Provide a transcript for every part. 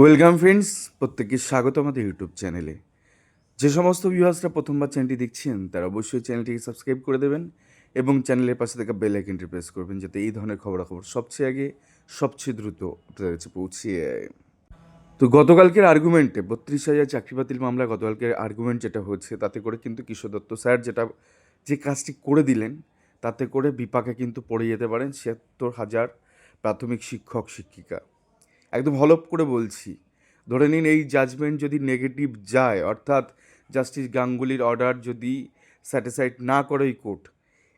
Welcome friends, প্রত্যেককে স্বাগত আমাদের ইউটিউব চ্যানেলে যে সমস্ত ভিউয়ার্সরা প্রথমবার চ্যানেলটি দেখছেন, তারা অবশ্যই চ্যানেলটিকে সাবস্ক্রাইব করে দেবেন এবং চ্যানেলের পাশে থাকা বেল আইকনটি প্রেস করবেন যাতে এই ধরনের খবরাখবর সবচেয়ে আগে, সবচেয়ে দ্রুত আপনাদের কাছে পৌঁছে যায়। তো গতকালকের আর্গুমেন্টে বত্রিশ হাজার চাকরি বাতিল মামলা গতকালকের আর্গুমেন্ট যেটা হচ্ছে তাতে করে কিন্তু কিশোর দত্ত স্যার যেটা, যে কাজটি করে দিলেন, তাতে করে বিপাকে কিন্তু পড়ে যেতে পারেন ছিয়াত্তর হাজার প্রাথমিক শিক্ষক, শিক্ষিকা একদম হলপ করে বলছি। ধরে নিন এই জাজমেন্ট যদি নেগেটিভ যায়, অর্থাৎ জাস্টিস গাঙ্গুলির অর্ডার যদি স্যাটিসফাইড না করে এই কোর্ট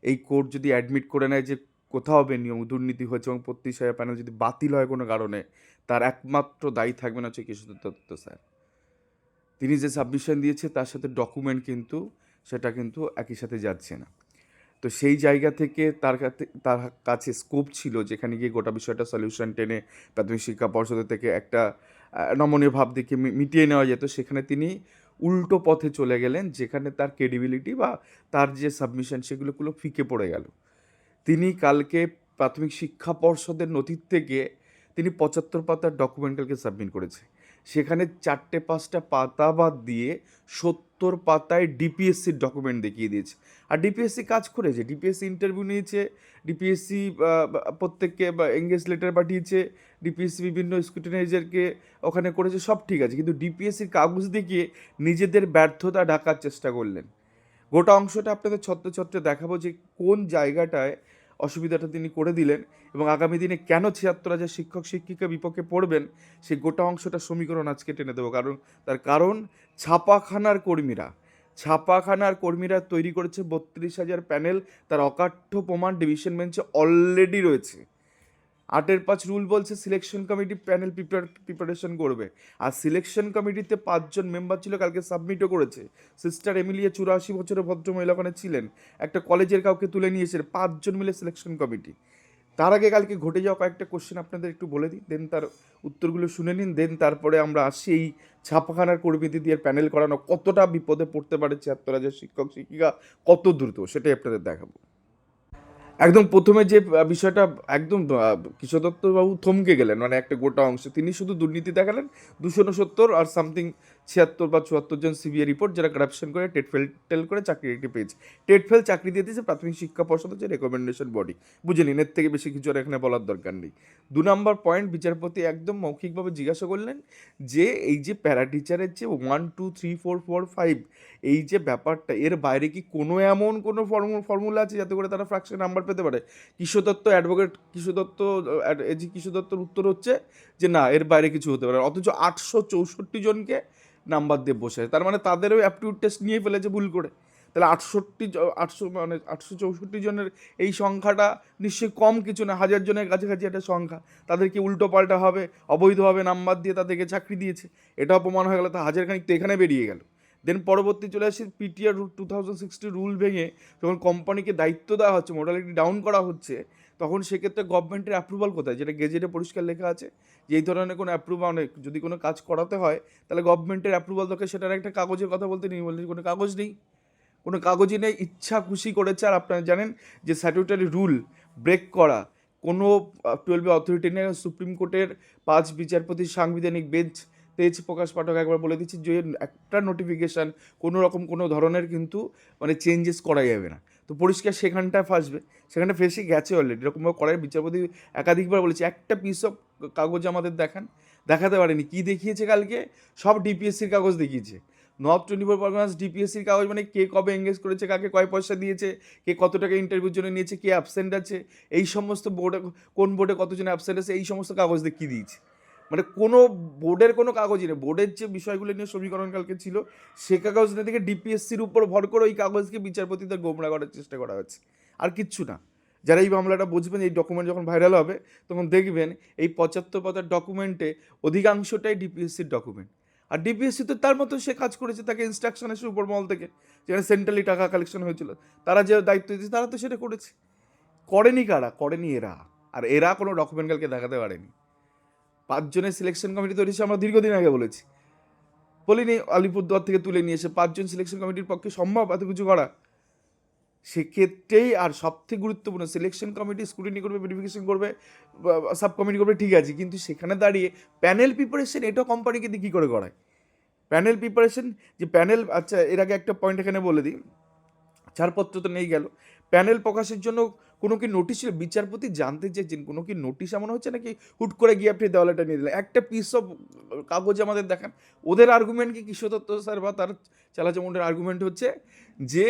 এই কোর্ট যদি অ্যাডমিট করে নেয় যে কোথাও হবে নিয়ম, দুর্নীতি হয়েছে এবং প্রত্যেক প্যানেল যদি বাতিল হয় কোনো কারণে, তার একমাত্র দায়ী থাকবে না হচ্ছে কিশোর দত্ত স্যার। তিনি যে সাবমিশন দিয়েছে, তার সাথে ডকুমেন্ট কিন্তু, সেটা কিন্তু একই সাথে যাচ্ছে না। তো সেই জায়গা থেকে তার কাছে তার কাছে স্কোপ ছিল যেখানে গিয়ে গোটা বিষয়টা সলিউশন টেনে প্রাথমিক শিক্ষা পর্ষদের থেকে একটা নমনীয় ভাব মি- মিটিয়ে নেওয়া যেত। সেখানে তিনি উল্টো পথে চলে গেলেন যেখানে তার ক্রেডিবিলিটি বা তার যে সাবমিশন সেগুলোগুলো ফিকে পড়ে গেল। তিনি কালকে প্রাথমিক শিক্ষা পর্ষদের নথির থেকে তিনি পঁচাত্তর পাতার ডকুমেন্টালকে সাবমিট করেছে। সেখানে চারটে পাঁচটা পাতা বাদ দিয়ে সত্তর পাতায় ডিপিএসসির ডকুমেন্ট দেখিয়ে দিয়েছে। আর ডিপিএসসি কাজ করেছে? ডিপিএসসি ইন্টারভিউ নিয়েছে ডিপিএসসি প্রত্যেককে এঙ্গেজ লেটার পাঠিয়েছে ডিপিএসসি বিভিন্ন স্কুটিনাইজারকে ওখানে করেছে, সব ঠিক আছে। কিন্তু ডিপিএসসির কাগজ দেখিয়ে নিজেদের ব্যর্থতা ঢাকার চেষ্টা করলেন। গোটা অংশটা আপনাদের ছত্র ছত্রে দেখাবো যে কোন জায়গাটায় অসুবিধাটা তিনি করে দিলেন এবং আগামী দিনে কেন ছিয়াত্তর হাজার শিক্ষক, শিক্ষিকা বিপক্ষে পড়বেন সেই গোটা অংশটা সমীকরণ আজকে টেনে দেবো। কারণ, তার কারণ ছাপাখানার কর্মীরা ছাপাখানার কর্মীরা তৈরি করেছে বত্রিশ হাজার প্যানেল, তার অকাঠ্য প্রমাণ ডিভিশন বেঞ্চে অলরেডি রয়েছে। আটের পাঁচ রুল বলছে সিলেকশন কমিটি প্যানেল প্রিপারেশন করবে। আর সিলেকশন কমিটিতে পাঁচজন মেম্বার ছিল, কালকে সাবমিটও করেছে। সিস্টার এমিলিয়া চুরাশি বছরের ভদ্রমহিলা ওখানে ছিলেন। একটা কলেজের কাউকে তুলে নিয়েছে, পাঁচজন মিলে সিলেকশন কমিটি তার আগে কালকে ঘটে যাওয়া কয়েকটা কোশ্চেন আপনাদের একটু বলে দিই দেন তার উত্তরগুলো শুনে নিন দেন তারপরে আমরা আসি এই ছাপাখানার কর্মীদের দিয়ে প্যানেল করানো কতটা বিপদে পড়তে পারে ছিয়াত্তর হাজার শিক্ষক, শিক্ষিকা, কত দ্রুত, সেটাই আপনাদের দেখাবো। একদম প্রথমে যে বিষয়টা একদম কিশোর দত্তবাবু থমকে গেলেন। মানে একটা গোটা অংশ। তিনি শুধু দুর্নীতি দেখালেন, দুশো ঊনসত্তর আর সামথিং ছিয়াত্তর বা চুয়াত্তর জন সিবিআই রিপোর্ট যারা কারাপশন করে, টেট ফেল, টেল করে চাকরি একটি পেয়েছে। টেট ফেল চাকরি দিয়ে দিয়েছে প্রাথমিক শিক্ষা পর্ষদ হচ্ছে রেকমেন্ডেশন বডি বুঝে নিন, এর থেকে বেশি কিছু আর এখানে বলার দরকার নেই। দু নম্বর পয়েন্ট বিচারপতি একদম মৌখিকভাবে জিজ্ঞাসা করলেন যে, এই যে প্যারা টিচারের যে one two three four four five এই যে ব্যাপারটা, এর বাইরে কি কোনো এমন কোনো ফর্মু ফর্মুলা আছে যাতে করে তারা ফ্র্যাকশন নাম্বার পেতে পারে? কিশোর দত্ত অ্যাডভোকেট কিশোর দত্ত যে কিশোর দত্তর উত্তর হচ্ছে যে না, এর বাইরে কিছু হতে পারে অথচ আটশো চৌষট্টি জনকে নাম্বার দিয়ে বসে আছে। তার মানে তাদেরও অ্যাপটিউড টেস্ট নিয়ে ফেলেছে ভুল করে। তাহলে আটষট্টি আটশো মানে আটশো চৌষট্টি জনের এই সংখ্যাটা নিশ্চয়ই কম কিছু না, হাজার জনের কাছাকাছি একটা সংখ্যা। তাদেরকে উল্টো পাল্টা হবে? অবৈধভাবে নাম্বার দিয়ে তাদেরকে চাকরি দিয়েছে? এটা অপমান হয়ে গেল, তা হাজার খানিক তো এখানে বেরিয়ে গেল। দেন পরবর্তী চলে আসি PTR two thousand sixty rule ভেঙে যখন কোম্পানিকে দায়িত্ব দেওয়া হচ্ছে মোডালিটি ডাউন করা হচ্ছে তখন সেক্ষেত্রে গভর্নমেন্টের অ্যাপ্রুভাল কোথায়? যেটা গেজেটে পরিষ্কার লেখা আছে যে এই ধরনের কোনো অ্যাপ্রুভাল অনেক, যদি কোনো কাজ করাতে হয়, তাহলে গভর্নমেন্টের অ্যাপ্রুভাল দরকার। সেটার একটা কাগজের কথা বলতে নেই, বলতে কোনো কাগজ নেই। কোনো কাগজই নেই, ইচ্ছা খুশি করেছে। আর আপনারা জানেন যে স্ট্যাটিউটারি রুল ব্রেক করা, কোনো টুয়েলভে অথরিটি নেই। সুপ্রিম কোর্টের পাঁচ বিচারপতি, সাংবিধানিক বেঞ্চ তেজ প্রকাশ পাঠক একবার বলে দিচ্ছি যে একটা নোটিফিকেশান কোনো রকম কোনো ধরনের কিন্তু মানে চেঞ্জেস করা যাবে না। তো পরিষ্কার সেখানটায় ফাঁসবে। সেখানটা ফেসে গেছে অলরেডি এরকমভাবে করার বিচারপতি একাধিকবার বলেছে, একটা পিস অফ কাগজ আমাদের দেখান। দেখাতে পারেনি। কী দেখিয়েছে কালকে? সব ডিপিএসসির কাগজ দেখিয়েছে। নর্থ টোয়েন্টি ফোর পারফরমেন্স ডিপিএসসির কাগজ মানে কে কবে এঙ্গেজ করেছে, কাকে কয় পয়সা দিয়েছে, কে কত টাকা ইন্টারভিউর জন্য নিয়েছে, কে অ্যাবসেন্ট আছে, এই সমস্ত বোর্ডে কোন বোর্ডে কতজন অ্যাবসেন্ট আছে, এই সমস্ত কাগজ দেখিয়ে দিয়েছে? মানে কোনো বোর্ডের কোনো কাগজই নেই। বোর্ডের যে বিষয়গুলো নিয়ে সমীকরণ কালকে ছিল, সে কাগজ না থেকে ডিপিএসসির উপর ভর করে ওই কাগজকে বিচারপতিদের গোমরা করার চেষ্টা করা হচ্ছে। আর কিচ্ছু না। যারা এই মামলাটা বুঝবেন, এই ডকুমেন্ট যখন ভাইরাল হবে, তখন দেখবেন এই পঁচাত্তর পাতার ডকুমেন্টে অধিকাংশটাই ডিপিএসসির ডকুমেন্ট আর ডিপিএসসি তো তার মতো সে কাজ করেছে, তাকে ইনস্ট্রাকশন এসে উপর মহল থেকে, যেখানে সেন্ট্রালি টাকা কালেকশন হয়েছিল। তারা যে দায়িত্ব দিয়েছে, তারা তো সেটা করেছে। করেনি কারা? করেনি এরা। আর এরা কোনো ডকুমেন্ট কালকে দেখাতে পারেনি। পাঁচজনের সিলেকশন কমিটি তৈরি হয়েছে আমরা দীর্ঘদিন আগে বলেছি। বলিনি, আলিপুরদুয়ার থেকে তুলে নিয়ে এসে পাঁচজন সিলেকশন কমিটির পক্ষে সম্ভব এত কিছু করা। সেক্ষেত্রেই আর সবথেকে গুরুত্বপূর্ণ সিলেকশন কমিটি স্ক্রুটিনি করবে ভেরিফিকেশন করবে সাব কমিটি করবে, ঠিক আছে। কিন্তু সেখানে দাঁড়িয়ে প্যানেল প্রিপারেশন এটা কোম্পানিকে দিয়ে কী করে করায় প্যানেল প্রিপারেশন যে প্যানেল আচ্ছা এর আগে একটা পয়েন্ট এখানে বলে দিই, ছাড়পত্র তো নেই গেল। প্যানেল প্রকাশের জন্য কোনো কি নোটিশ ছিল? বিচারপতি জানতে চেয়েছেন, কোনো কি নোটিশ এমন হচ্ছে নাকি হুট করে গিয়ে আপনি দেওয়ালেটা নিয়ে দিলেন? একটা পিস অফ কাগজ আমাদের দেখান। ওদের আর্গুমেন্ট কি কিশোরদত্ত স্যার বা তার চালাচামুন্ডের আর্গুমেন্ট হচ্ছে যে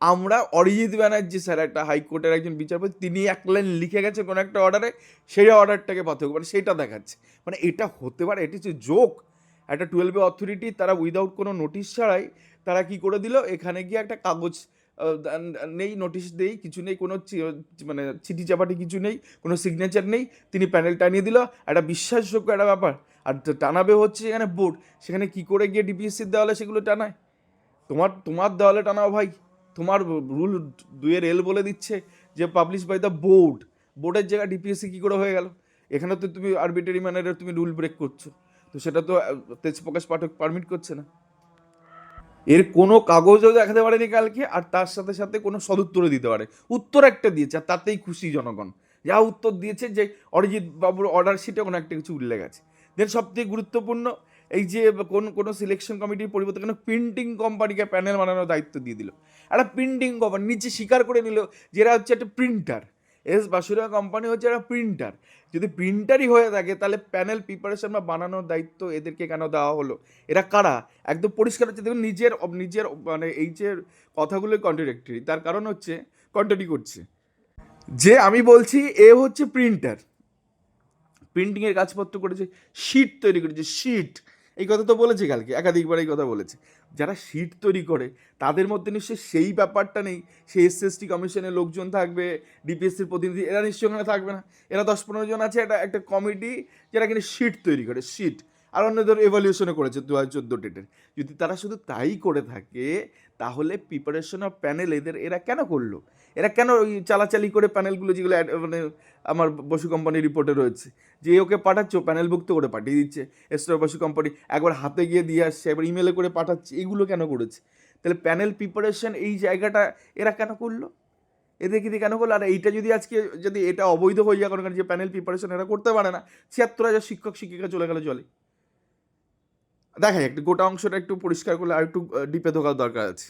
আমরা অরিজিৎ ব্যানার্জি স্যার, একটা হাইকোর্টের একজন বিচারপতি, তিনি এক লাইন লিখে গেছে কোনো একটা অর্ডারে সেই অর্ডারটাকে পার্থক্য মানে সেটা দেখাচ্ছে। মানে এটা হতে পারে, এটি হচ্ছে জোক একটা টুয়েলভে অথরিটি তারা উইদাউট কোনো নোটিশ ছাড়াই তারা কি করে দিল? এখানে গিয়ে একটা কাগজ নেই নোটিশ নেই কিছু নেই কোনো মানে চিঠি চাপাটি কিছু নেই কোনো সিগনেচার নেই তিনি প্যানেল টানিয়ে দিল একটা বিশ্বাসযোগ্য একটা ব্যাপার। আর টানাবে হচ্ছে এখানে বোর্ড সেখানে কি করে গিয়ে ডিপিএসসির দেওয়ালে সেগুলো টানায়? তোমার তোমার দেওয়ালে টানাও ভাই তোমার রুল দুয়ের এল বলে দিচ্ছে যে পাবলিশ বাই দ্য বোর্ড বোর্ডের জায়গায় ডিপিএসসি কী করে হয়ে গেল? এখানে তো তুমি আরবিটারি ম্যানারে তুমি রুল ব্রেক করছ তো সেটা তো আহ, তেজপ্রকাশ পাঠক পারমিট করছে না। এর কোনো কাগজও দেখাতে পারেনি কালকে, আর তার সাথে সাথে কোনো সদুত্তরও দিতে পারে। উত্তর একটা দিয়েছে, আর তাতেই খুশি জনগণ। যা উত্তর দিয়েছে যে অরিজিৎ বাবুর অর্ডার শিটে কোনো একটা কিছু উল্লেখ আছে। দেন সবথেকে গুরুত্বপূর্ণ, এই যে কোন, কোনো সিলেকশন কমিটির পরিবর্তে কেন প্রিন্টিং কোম্পানিকে প্যানেল বানানোর দায়িত্ব দিয়ে দিল। একটা প্রিন্টিং কোম্পানি নিচে স্বীকার করে নিল যে এরা হচ্ছে একটা প্রিন্টার এস বাসুরা কোম্পানি হচ্ছে একটা প্রিন্টার যদি প্রিন্টারই হয়ে থাকে, তাহলে প্যানেল প্রিপারেশন বা বানানোর দায়িত্ব এদেরকে কেন দেওয়া হলো? এরা কারা? একদম পরিষ্কার হচ্ছে, দেখুন নিজের নিজের মানে এই যে কথাগুলো কন্ট্রাডিক্টরি তার কারণ হচ্ছে কন্ট্রাডি করছে। যে আমি বলছি, এ হচ্ছে প্রিন্টার প্রিন্টিংয়ের কাজপত্র করেছে শিট তৈরি করেছে শিট এই কথা তো বলেছে কালকে, একাধিকবার এই কথা বলেছে। যারা সিট তৈরি করে, তাদের মধ্যে নিশ্চয়ই সেই ব্যাপারটা নেই। সেই এসএসটি কমিশনের লোকজন থাকবে ডিপিএসসির প্রতিনিধি, এরা নিশ্চয়ই ওখানে থাকবে না। এরা দশ পনেরো জন আছে, একটা একটা কমিটি যারা কিনা সিট তৈরি করে শিট আর অন্য অন্যদের এভালিউশনও করেছে দু হাজার চোদ্দ ডেটের যদি তারা শুধু তাই করে থাকে, তাহলে প্রিপারেশন অফ প্যানেল এদের, এরা কেন করল? এরা কেন ওই চালাচালি করে প্যানেলগুলো যেগুলো মানে আমার বসু কোম্পানির রিপোর্টে রয়েছে, যে ওকে পাঠাচ্ছ প্যানেলভুক্ত করে পাঠিয়ে দিচ্ছে এস্টার বসু কোম্পানি একবার হাতে গিয়ে দিয়ে আসছে, একবার ইমেলে করে পাঠাচ্ছে, এগুলো কেন করেছে? তাহলে প্যানেল প্রিপারেশন এই জায়গাটা এরা কেন করল? এদের কি কেন করল? আর এইটা যদি আজকে যদি এটা অবৈধ হয়ে যায় কারণ যে প্যানেল প্রিপারেশন এরা করতে পারে না, ছিয়াত্তর হাজার শিক্ষক শিক্ষিকা চলে গেলে চলে দেখাই একটু গোটা অংশটা একটু পরিষ্কার করলে আর একটু ডিপে ঢোকার দরকার আছে।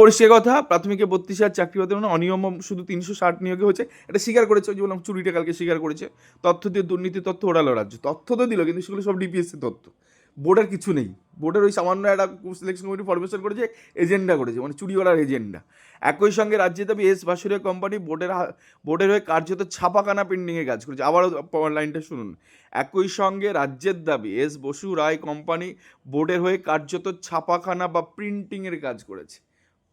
পরিষ্কার কথা, প্রাথমিকে বত্রিশ হাজার চাকরি হতে মানে অনিয়ম, শুধু তিনশো ষাট নিয়োগে হয়েছে। এটা স্বীকার করেছে যে বললাম, চুরিটা কালকে স্বীকার করেছে। তথ্য দিয়ে দুর্নীতি তথ্য ওড়ালো রাজ্য। তথ্য তো দিল, কিন্তু সেগুলো সব ডিপিএসসি তথ্য। বোর্ডের কিছু নেই। বোর্ডের ওই সামান্য একটা সিলেকশন কমিটি ফরমেশন করেছে এজেন্ডা করেছে মানে চুরিওয়ালার এজেন্ডা একই সঙ্গে রাজ্যে দাবি, এস বাসুরিয়া কোম্পানি বোর্ডের বোর্ডের হয়ে কার্যত ছাপাখানা প্রিন্টিংয়ে কাজ করেছে। আবারও লাইনটা শুনুন। একই সঙ্গে রাজ্যের দাবি, এস বসু রায় কোম্পানি বোর্ডের হয়ে কার্যত ছাপাখানা বা প্রিন্টিংয়ের কাজ করেছে।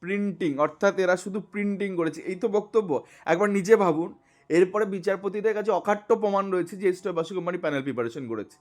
প্রিন্টিং অর্থাৎ এরা শুধু প্রিন্টিং করেছে। এই তো বক্তব্য। একবার নিজে ভাবুন। এরপরে বিচারপতিদের কাছে অকাট্য প্রমাণ রয়েছে যে এস্টার বাসু কোম্পানি প্যানেল প্রিপারেশন করেছে।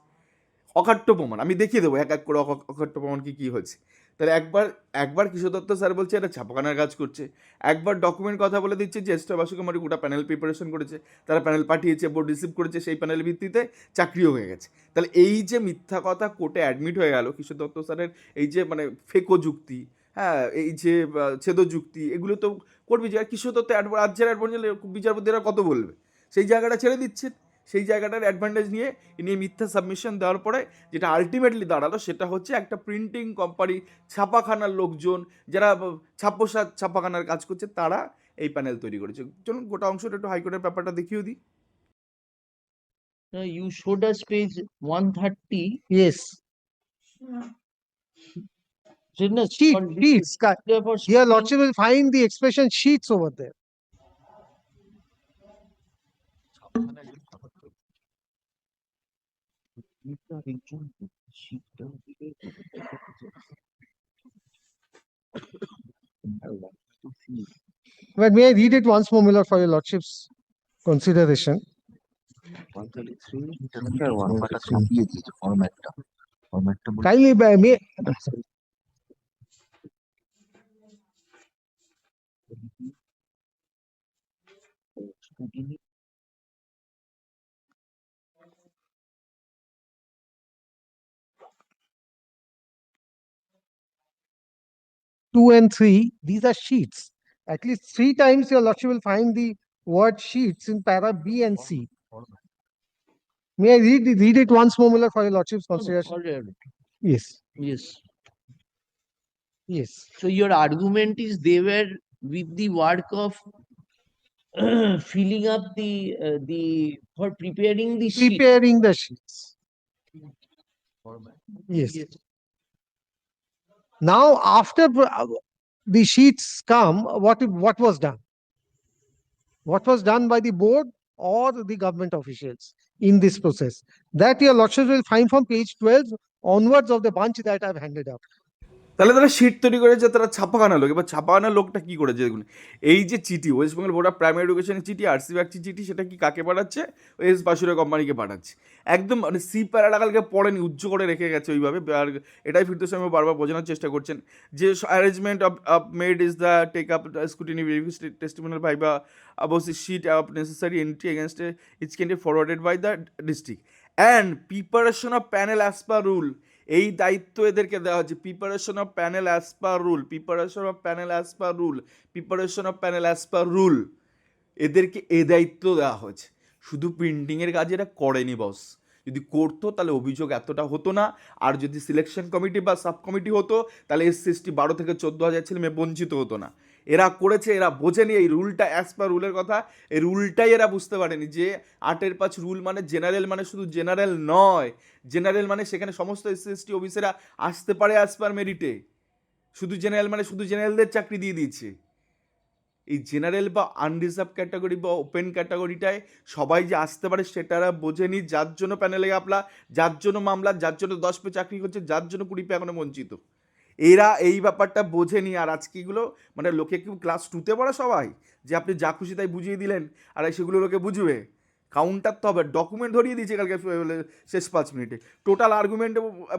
অকাট্য প্রমাণ। আমি দেখিয়ে দেবো এক এক করে অকা- অকাট্য প্রমাণ কি কী হয়েছে। তাহলে একবার একবার কিশোর দত্ত স্যার বলছে, এটা ছাপাখানার কাজ করছে। একবার ডকুমেন্ট কথা বলে দিচ্ছে যে এস্টার বাসু কোম্পানি গোটা প্যানেল প্রিপারেশন করেছে। তারা প্যানেল পাঠিয়েছে বোর্ড রিসিভ করেছে, সেই প্যানেল ভিত্তিতে চাকরিও হয়ে গেছে। তাহলে এই যে মিথ্যা কথা কোর্টে অ্যাডমিট হয়ে গেল, কিশোর দত্ত স্যারের এই যে মানে ফেকো যুক্তি হ্যাঁ এই যে ছেদ যুক্তি, এগুলো তো করবি যে আর কিশোর দত্ত রাজ্যের অ্যাডভান্টেজ বিচারপতিরা কত বলবে? সেই জায়গাটা ছেড়ে দিচ্ছেন সেই জায়গাটার অ্যাডভান্টেজ নিয়ে ইনি মিথ্যা সাবমিশন দেওয়ার পরে যেটা আলটিমেটলি দাঁড়াল সেটা হচ্ছে একটা প্রিন্টিং কোম্পানি ছাপাখানার লোকজন যারা ছাপ্পোসা ছাপাখানার কাজ করছে তারা এই প্যানেল তৈরি করেছে চলুন গোটা অংশটা একটু হাইকোর্টের ব্যাপারটা দেখিয়ে দিই No, you showed us page one thirty. Yes, Sheet, sheet, sheets. Your lordship will find the expression sheets over there. You've not enjoyed it. She's done it. But may I read it once more, Miller, for your lordship's consideration? Kindly, by me. 2 and 3, these are sheets. At least three times your lordship will find the word sheets in para B and C. May I read, read it once more, Muller, for your lordship's consideration? Yes. Yes. Yes. So your argument is they were with the work of filling up the uh, the for preparing the preparing the sheets. Yes. yes. Now, after uh, the sheets come, what, what was done? What was done by the board or the government officials in this process? That your lordship will find from page twelve onwards of the bunch that I've handed up. তাহলে তারা sheet তৈরি করেছে তারা ছাপাখানা লোক। এবার ছাপাখানা লোকটা কি করেছে দেখুন? এই যে চিঠি West Bengal Board of Primary এডুকেশনের চিঠি আরসি ব্যাগচি চিঠি, সেটা কি কাকে পাঠাচ্ছে? এস বাসুরা কোম্পানিকে পাঠাচ্ছে। একদম মানে সি প্যারাটা কালকে পড়েনি, উজ্জ্ব করে রেখে গেছে ওইভাবে। আর এটাই ফিরতে সময় বারবার বোঝানোর চেষ্টা করছেন যে arrangement of up made is the take up scrutiny testimonial ভাই বা অবশ্যই sheet up necessary entry against its can be forwarded by the district and preparation of panel as per rule এই দায়িত্ব এদেরকে দেওয়া হচ্ছে। Preparation of panel as per rule preparation of panel as per rule preparation of panel as per rule এদেরকে এ দায়িত্ব দেওয়া হয়েছে। শুধু প্রিন্টিংয়ের কাজ এরা করেনি বস যদি করতো তাহলে অভিযোগ এতটা হতো না। আর যদি সিলেকশন কমিটি বা সাব কমিটি হতো, তাহলে এস এসটি বারো থেকে চোদ্দ হাজার ছেলে মেয়ে বঞ্চিত হতো না। এরা করেছে, এরা বোঝেনি এই রুলটা অ্যাজ পার রুলের কথা। এই রুলটাই এরা বুঝতে পারেনি যে আটের পাঁচ রুল মানে জেনারেল মানে শুধু জেনারেল নয়। জেনারেল মানে সেখানে সমস্ত এস এসটি অফিসেরা আসতে পারে অ্যাজ পার মেরিটে শুধু জেনারেল মানে শুধু জেনারেলদের চাকরি দিয়ে দিয়েছে। এই জেনারেল বা আনরিজার্ভ ক্যাটাগরি বা ওপেন ক্যাটাগরিটায় সবাই যে আসতে পারে সেটারা বোঝেনি যার জন্য প্যানেলে আপলা যার জন্য মামলা, যার জন্য দশ পে চাকরি করছে যার জন্য কুড়ি পে এখনও বঞ্চিত। এরা এই ব্যাপারটা বোঝেনি আর আজকে এগুলো মানে লোকে কি ক্লাস টুতে পড়ে সবাই? যে আপনি যা খুশি তাই বুঝিয়ে দিলেন আর সেগুলো লোকে বুঝবে? কাউন্টার তো হবে ডকুমেন্ট ধরিয়ে দিয়েছে কালকে শেষ পাঁচ মিনিটে। টোটাল আর্গুমেন্ট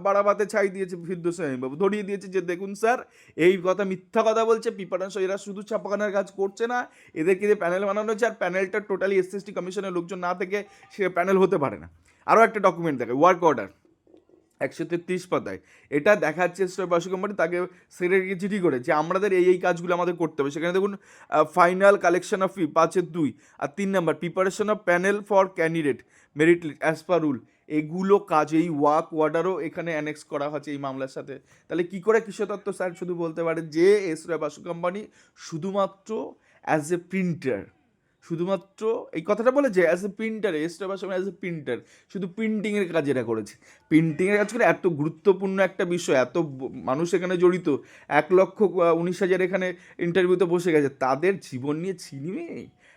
বাড়াবাতে ছাই দিয়েছে ফিরদোস বাবু ধরিয়ে দিয়েছে যে দেখুন স্যার এই কথা মিথ্যা কথা বলছে প্রিপারেন্স এরা শুধু ছাপাখানার কাজ করছে না, এদেরকে যে প্যানেল বানানো হয়েছে আর প্যানেলটা টোটালি এস এসটি কমিশনের লোকজন না থেকে সে প্যানেল হতে পারে না। আরও একটা ডকুমেন্ট দেখে ওয়ার্ক অর্ডার একশো তেত্রিশ পাতায়। এটা দেখাচ্ছে বাসু কোম্পানি তাকে সেক্রেটারিকে চিঠি করে যে আমাদের এই এই কাজগুলো আমাদের করতে হবে। সেখানে দেখুন ফাইনাল কালেকশন অফ ফি পাঁচের দুই, আর তিন number preparation of panel for candidate merit list as per rule এগুলো কাজ, এই ওয়াক ওয়ার্ডারও এখানে অ্যানেক্স করা হচ্ছে এই মামলার সাথে। তাহলে কি করে কৃষক দত্ত স্যার শুধু বলতে পারে যে এস বাসু কোম্পানি শুধুমাত্র অ্যাজ এ প্রিন্টার শুধুমাত্র এই কথাটা বলে যে অ্যাজ এ প্রিন্টার এসটা বাসু অ্যাজ এ প্রিন্টার শুধু প্রিন্টিংয়ের কাজ এরা করেছে। প্রিন্টিংয়ের কাজ করে এত গুরুত্বপূর্ণ একটা বিষয়, এত মানুষ এখানে জড়িত, এক লক্ষ উনিশ হাজার এখানে ইন্টারভিউতে বসে গেছে, তাদের জীবন নিয়ে ছিনিয়ে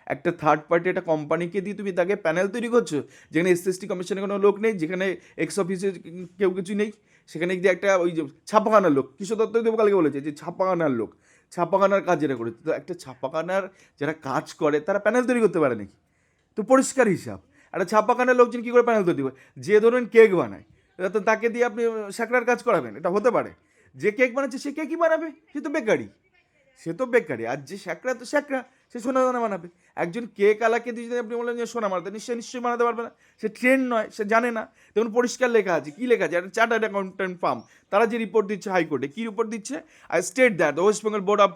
একটা থার্ড পার্টি একটা কোম্পানিকে দিয়ে তুমি তাকে প্যানেল তৈরি করছ, যেখানে এস এস টি কমিশনের কোনো লোক নেই, যেখানে এক্স অফিসে কেউ কিছু নেই, সেখানে যে একটা ওই যে ছাপাখানার লোক কিশোর দত্ত কালকে বলেছে যে, ছাপাখানার লোক। ছাপাখানার কাজ যেটা করেছে, তো একটা ছাপাখানার যারা কাজ করে, তারা প্যানেল তৈরি করতে পারে নাকি? তো পরিষ্কার হিসাব। একটা ছাপাখানার লোকজন কী করে প্যানেল তৈরি করে যে ধরুন কেক বানায়, তো তাকে দিয়ে আপনি স্যাকড়ার কাজ করাবেন, এটা হতে পারে। যে কেক বানাচ্ছে, সে কেকই বানাবে, সে তো বেকারি সে তো বেকারি আর যে স্যাকড়া তো শ্যাকরা সে সোনা দানা বানাবে। একজন কেক আলাকে দিয়ে যদি আপনি বলেন যে, সোনা মারাতে নিশ্চয়ই নিশ্চয়ই বানাতে পারবে না। সে ট্রেন নয়, সে জানে না। দেখুন, পরিষ্কার লেখা আছে। কী লেখা আছে? একটা চার্টার্ড অ্যাকাউন্টেন্ট ফার্ম। তারা যে রিপোর্ট দিচ্ছে হাইকোর্টে, কী রিপোর্ট দিচ্ছে? I state that the West Bengal Board of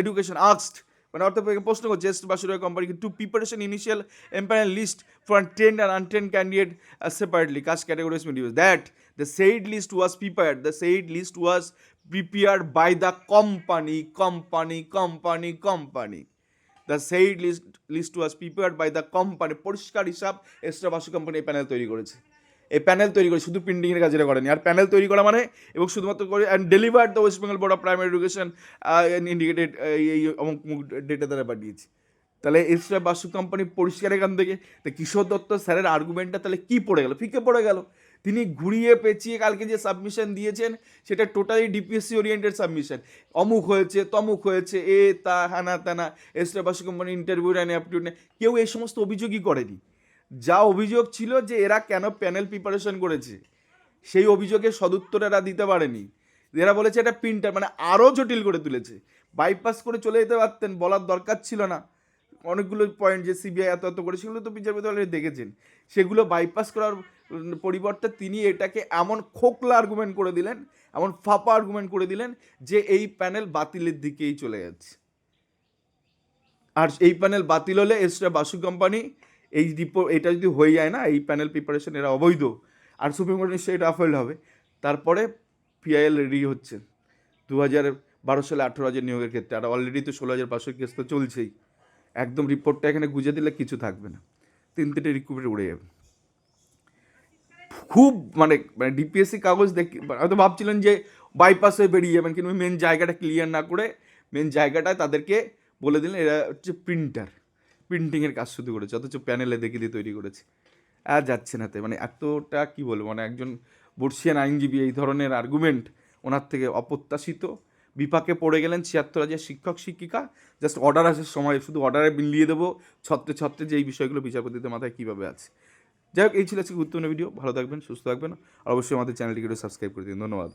Education asked মানে অর্থাৎ প্রশ্ন করছে S বাসুরা company to preparation initial empire list for trained and untrained candidate separately caste categories mediums that the said list was prepared the said list ওয়াজ prepared. By the company company company company. The said list list was prepared by the company পরিষ্কার হিসাব extra Basu company এই panel তৈরি করেছে। এই panel তৈরি করে, শুধু প্রিন্টিংয়ের কাজ এটা করেনি। আর প্যানেল তৈরি করা মানে এবং শুধুমাত্র করে and deliver the West Bengal Board of Primary Education indicated এই অমুক, মুখ ডেটা তারা পাঠিয়েছে। তাহলে এক্সট্রা বাসু কোম্পানি পরিষ্কার এখান থেকে, তো কিশোর দত্ত স্যারের আর্গুমেন্টটা তাহলে কী পড়ে গেল? ফিকে পড়ে গেল। তিনি ঘুরিয়ে পেঁচিয়ে কালকে যে সাবমিশন দিয়েছেন, সেটা টোটালি ডিপিএসসি ওরিয়েন্টেড সাবমিশন অমুক হয়েছে, তমুক হয়েছে, এ, তা, হানা, তানা এক্সট্রা বাসু কোম্পানি ইন্টারভিউ নেয় অ্যাপটিউড কেউ এই সমস্ত অভিযোগই করেনি। যা অভিযোগ ছিল যে এরা কেন প্যানেল প্রিপারেশন করেছে, সেই অভিযোগের সদুত্তর এরা দিতে পারেনি। এরা বলেছে এটা প্রিন্টার মানে আরও জটিল করে তুলেছে। বাইপাস করে চলে যেতে পারতেন, বলার দরকার ছিল না। অনেকগুলো পয়েন্ট যে সিবিআই এত এত করে, সেগুলো তো বিচারপতি অলরেডি দেখেছেন। সেগুলো বাইপাস করার পরিবর্তে তিনি এটাকে এমন খোকলা আর্গুমেন্ট করে দিলেন, এমন ফাপা আর্গুমেন্ট করে দিলেন যে এই প্যানেল বাতিলের দিকেই চলে যাচ্ছে। আর এই প্যানেল বাতিল হলে এক্সট্রা বাসু কোম্পানি এই রিপোর্ট এটা যদি হয়ে যায় না, এই প্যানেল প্রিপারেশন এরা অবৈধ। আর সুপ্রিম কোর্ট নিশ্চয়ই এটা আফেল হবে। তারপরে পিআইএল রেডি হচ্ছে। দু হাজার বারো সালে আঠেরো হাজার নিয়োগের ক্ষেত্রে, আর অলরেডি তো ষোলো হাজার পাঁচশো কেস তো চলছেই। একদম রিপোর্টটা এখানে গুজে দিলে কিছু থাকবে না। তিন তিনটে রিকুইপমেন্ট উড়ে যাবে। খুব মানে মানে ডিপিএসসি কাগজ দেখে, হয়তো ভাবছিলেন যে বাইপাস হয়ে বেরিয়ে যাবেন, কিন্তু মেন জায়গাটা ক্লিয়ার না করে মেন জায়গাটায় তাদেরকে বলে দিলেন, এরা হচ্ছে প্রিন্টার প্রিন্টিংয়ের কাজ শুধু করেছে, অথচ প্যানেলে দেখে দিয়ে তৈরি করেছে। আর যাচ্ছে না মানে এতটা কী বলব মানে একজন বর্ষিয়ান আইনজীবী এই ধরনের আর্গুমেন্ট ওনার থেকে অপ্রত্যাশিত। বিপাকে পড়ে গেলেন ছিয়াত্তর হাজার শিক্ষক, শিক্ষিকা। জাস্ট অর্ডার আসার সময়, শুধু অর্ডারে মিলিয়ে দেবো, ছত্রে ছত্রে যে এই বিষয়গুলো বিচারপতিদের মাথায় কীভাবে আছে। যাই হোক, এই ছিল আজকে গুরুত্বপূর্ণ ভিডিও ভালো থাকবেন, সুস্থ থাকবেন। আর অবশ্যই আমাদের চ্যানেলটিকে সাবস্ক্রাইব করে দিন। ধন্যবাদ।